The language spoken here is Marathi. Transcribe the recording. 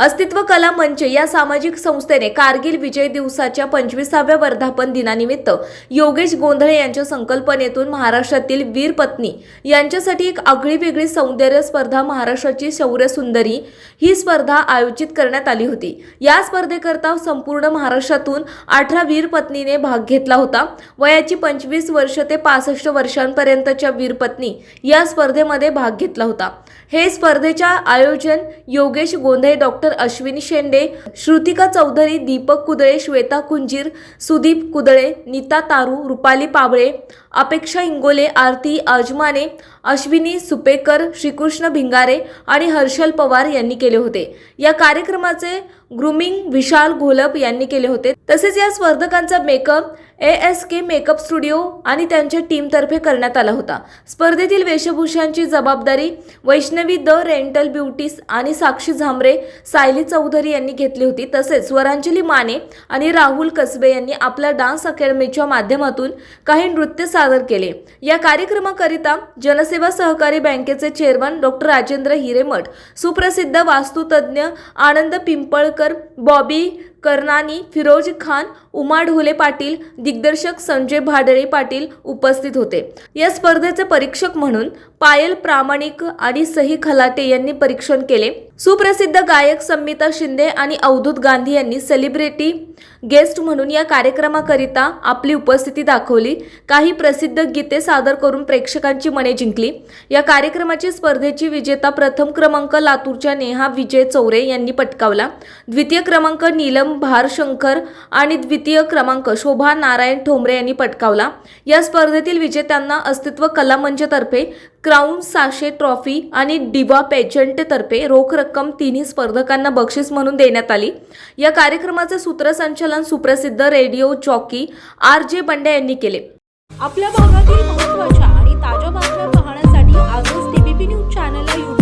अस्तित्व कला मंच या सामाजिक संस्थेने कारगिल विजय दिवसाच्या पंचवीसाव्या वर्धापन दिनानिमित्त योगेश गोंधळे यांच्या संकल्पनेतून महाराष्ट्रातील वीर पत्नी यांच्यासाठी एक आगळी वेगळी सौंदर्य स्पर्धा महाराष्ट्राची शौर्य सुंदरी ही स्पर्धा आयोजित करण्यात आली होती. या स्पर्धेकरता संपूर्ण महाराष्ट्रातून अठरा वीर पत्नीने भाग घेतला होता. वयाची पंचवीस वर्ष ते पासष्ट वर्षांपर्यंतच्या वीर पत्नी या स्पर्धेमध्ये भाग घेतला होता. हे स्पर्धेच्या आयोजन योगेश गोंधळे डॉक्टर अश्विनी शेंडे श्रुतिका चौधरी दीपक कुदळे श्वेता कुंजीर सुदीप कुदळे नीता तारू रुपाली पाबळे अपेक्षा इंगोले आरती आजमाने अश्विनी सुपेकर श्रीकृष्ण भिंगारे आणि हर्षल पवार यांनी केले होते. या कार्यक्रमाचे ग्रुमिंग विशाल घोलप यांनी केले होते. तसेच या स्पर्धकांचा makeup A S K makeup studio आणि त्यांच्या टीमतर्फे करण्यात आला होता. स्पर्धेतील वेशभूषांची जबाबदारी वैष्णवी द रेंटल ब्युटीस आणि साक्षी झांबरे सायली चौधरी यांनी घेतली होती. तसेच स्वरांजली माने आणि राहुल कसबे यांनी आपल्या डान्स अकॅडमीच्या माध्यमातून काही नृत्य सादर केले. या कार्यक्रमाकरिता जनसेवा सहकारी बँकेचे चेअरमन डॉक्टर राजेंद्र हिरेमठ सुप्रसिद्ध वास्तुतज्ञ आनंद पिंपळकर बॉबी कर्नानी फिरोज खान उमा ढोले पाटील दिग्दर्शक संजय भाडळे पाटील उपस्थित होते. या स्पर्धेचे परीक्षक म्हणून पायल प्रामाणिक आणि सही खलाटे यांनी परीक्षण केले. सुप्रसिद्ध गायक संमिता शिंदे आणि अवधूत गांधी यांनी सेलिब्रिटी गेस्ट म्हणून या कार्यक्रमाकरिता आपली उपस्थिती दाखवली. काही प्रसिद्ध गीते सादर करून प्रेक्षकांची मने जिंकली. या कार्यक्रमाची स्पर्धेची विजेता प्रथम क्रमांक लातूरच्या नेहा विजय चौरे यांनी पटकावला. द्वितीय क्रमांक नीलम भारशंकर आणि द्वितीय क्रमांक शोभा नारायण ठोंबरे यांनी पटकावला. या स्पर्धेतील विजेत्यांना अस्तित्व कला मंचतर्फे क्राऊन साशे ट्रॉफी आणि डिवा पेजंटतर्फे रोख रक्कम रक्कम तिन्ही स्पर्धकांना बक्षीस म्हणून देण्यात आली. या कार्यक्रमाचे सूत्रसंचालन सुप्रसिद्ध रेडिओ चॉकी आर जे बंड्या यांनी केले. आपल्या भागातील महत्त्वाच्या आणि ताज्या बातम्या पाहण्यासाठी आजच टीबीपी न्यूज चॅनलला यूट्यूब